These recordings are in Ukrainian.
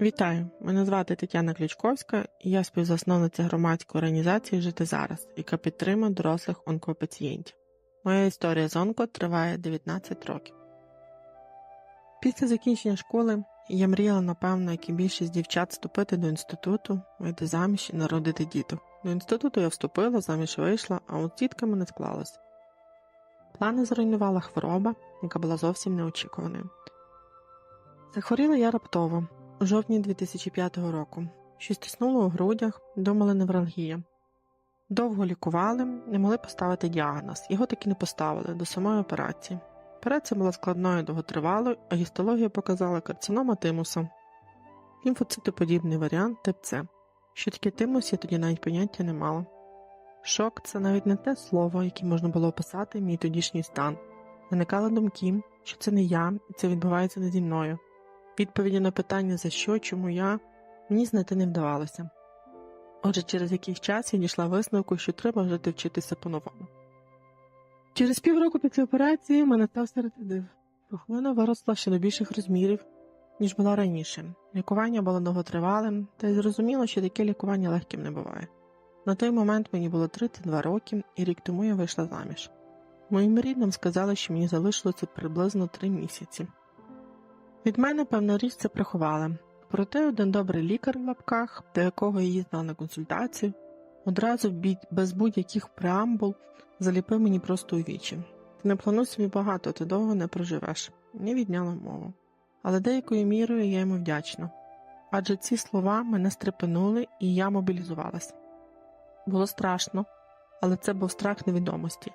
Вітаю! Мене звати Тетяна Ключковська, і я співзасновниця громадської організації Жити зараз, яка підтримує дорослих онкопацієнтів. Моя історія з онко триває 19 років. Після закінчення школи я мріяла, напевно, як і більшість дівчат, вступити до інституту, вийти заміж і народити діток. До інституту я вступила, заміж вийшла, а от з дітками не склалось. Плани зруйнувала хвороба, яка була зовсім неочікуваною. Захворіла я раптово, у жовтні 2005 року. Щось тиснуло у грудях, думали невралгія. Довго лікували, не могли поставити діагноз. Його таки не поставили до самої операції. Операція була складною довготривалою, а гістологія показала карцинома тимуса. Лімфоцитоподібний варіант тип С. Що таке тимус, я тоді навіть поняття не мала. Шок це навіть не те слово, яке можна було описати мій тодішній стан. Виникали думки, що це не я, і це відбувається не зі мною. Відповіді на питання за що, чому я, мені знайти не вдавалося. Отже, через якийсь час я дійшла висновку, що треба жити вчитися по-новому. Через півроку після операції мене стався рецидив. Пухлина виросла ще до більших розмірів, ніж була раніше. Лікування було довготривалим, та й зрозуміло, що таке лікування легким не буває. На той момент мені було 32 роки, і рік тому я вийшла заміж. Моїм рідним сказали, що мені залишилося приблизно 3 місяці. Від мене, певна річ, це приховали. Проте один добрий лікар в лапках, до якого я їздила на консультацію, одразу без будь-яких преамбул заліпив мені просто у вічі. Ти не плануй собі багато, ти довго не проживеш. Не відняла мову. Але деякою мірою я йому вдячна. Адже ці слова мене стрепенули, і я мобілізувалась. Було страшно, але це був страх невідомості.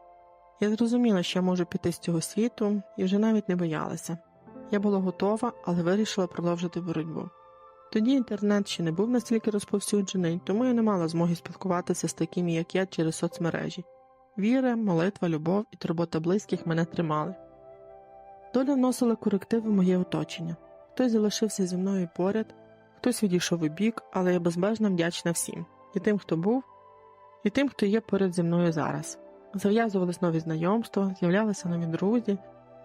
Я зрозуміла, що я можу піти з цього світу, і вже навіть не боялася. Я була готова, але вирішила продовжити боротьбу. Тоді інтернет ще не був настільки розповсюджений, тому я не мала змоги спілкуватися з такими, як я, через соцмережі. Віра, молитва, любов і турбота близьких мене тримали. Доля вносила корективи в моє оточення. Хтось залишився зі мною поряд, хтось відійшов у бік, але я безмежно вдячна всім і тим, хто був, і тим, хто є поряд зі мною зараз. Зав'язувались нові знайомства, з'являлися нові друзі.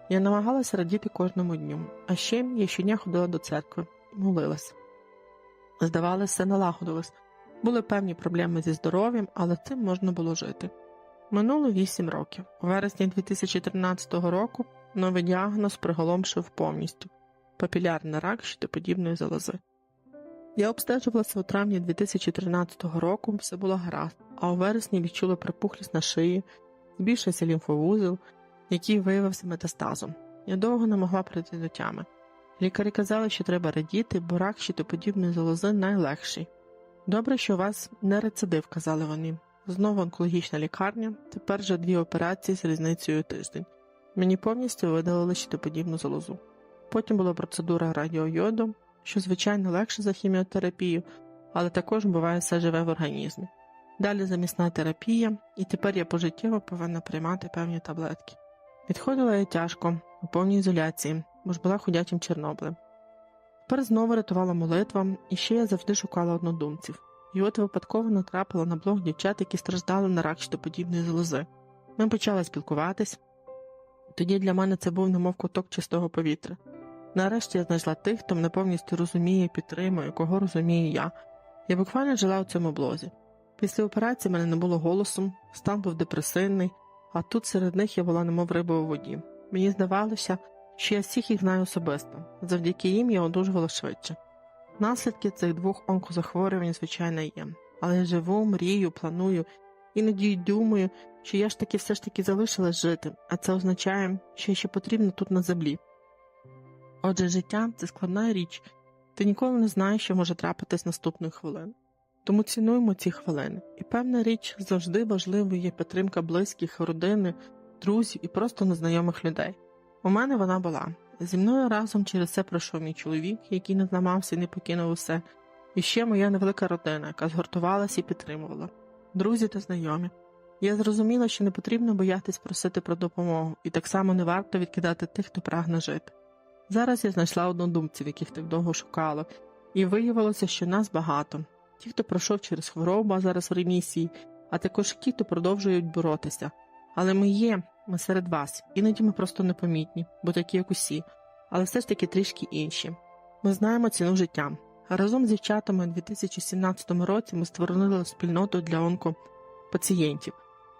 Я намагалася радіти кожному дню, а ще я щодня ходила до церкви і молилась. Здавалося, все налагодилось. Були певні проблеми зі здоров'ям, але цим можна було жити. Минуло 8 років. У вересні 2013 року новий діагноз приголомшив повністю папілярний рак щитоподібної залози. Я обстежувалася у травні 2013 року, все було гаразд, а у вересні відчула припухлість на шиї, збільшився лімфовузол, який виявився метастазом. Я довго не могла прийти до тями. Лікарі казали, що треба радіти, бо рак щитоподібної залози найлегший. Добре, що у вас не рецидив, казали вони. Знову онкологічна лікарня, тепер вже дві операції з різницею тиждень. Мені повністю видалили щитоподібну залозу. Потім була процедура радіойоду, що звичайно легше за хіміотерапію, але також буває все живе в організмі. Далі замісна терапія, і тепер я пожиттєво повинна приймати певні таблетки. Відходила я тяжко, у повній ізоляції, бо ж була ходячим Чорнобилем. Тепер знову рятувала молитва, і ще я завжди шукала однодумців. І от випадково натрапила на блог дівчат, які страждали на рак щитоподібної залози. Ми почали спілкуватись. Тоді для мене це був немов куток чистого повітря. Нарешті я знайшла тих, хто мене повністю розуміє підтримує, кого розумію я. Я буквально жила у цьому блозі. Після операції мене не було голосу, стан був депресивний, а тут серед них я була немов риба у воді. Мені здавалося, що я всіх їх знаю особисто, завдяки їм я одужувала швидше. Наслідки цих двох онкозахворювань, звичайно, є, але я живу, мрію, планую, іноді й думаю, що я ж таки все ж таки залишилась жити, а це означає, що я ще потрібна тут на землі. Отже, життя це складна річ, ти ніколи не знаєш, що може трапитись наступної хвилини. Тому цінуємо ці хвилини. І певна річ завжди важливою є підтримка близьких, родини, друзів і просто незнайомих людей. У мене вона була. Зі мною разом через це пройшов мій чоловік, який не зламався і не покинув усе, і ще моя невелика родина, яка згуртувалася і підтримувала, друзі та знайомі. Я зрозуміла, що не потрібно боятись просити про допомогу, і так само не варто відкидати тих, хто прагне жити. Зараз я знайшла однодумців, яких так довго шукала, і виявилося, що нас багато. Ті, хто пройшов через хворобу, а зараз в ремісії, а також ті, хто продовжують боротися. Але ми є, ми серед вас, іноді ми просто непомітні, бо такі, як усі, але все ж таки трішки інші. Ми знаємо ціну життя, Разом з дівчатами у 2017 році ми створили спільноту для онкопацієнтів.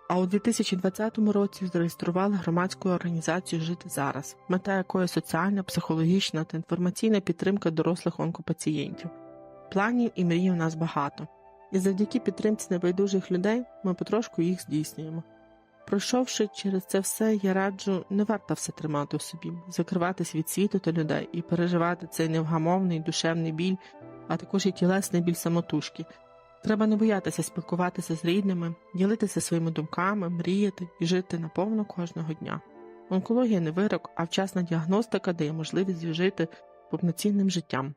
А у 2020 році зареєстрували громадську організацію Жити зараз, мета якої соціальна, психологічна та інформаційна підтримка дорослих онкопацієнтів. Планів і мрій у нас багато, і завдяки підтримці небайдужих людей ми потрошку їх здійснюємо. Пройшовши через це все, я раджу не варто все тримати в собі, закриватись від світу та людей і переживати цей невгамовний душевний біль, а також і тілесний біль самотужки. Треба не боятися спілкуватися з рідними, ділитися своїми думками, мріяти і жити наповно кожного дня. Онкологія не вирок, а вчасна діагностика дає можливість жити повноцінним життям.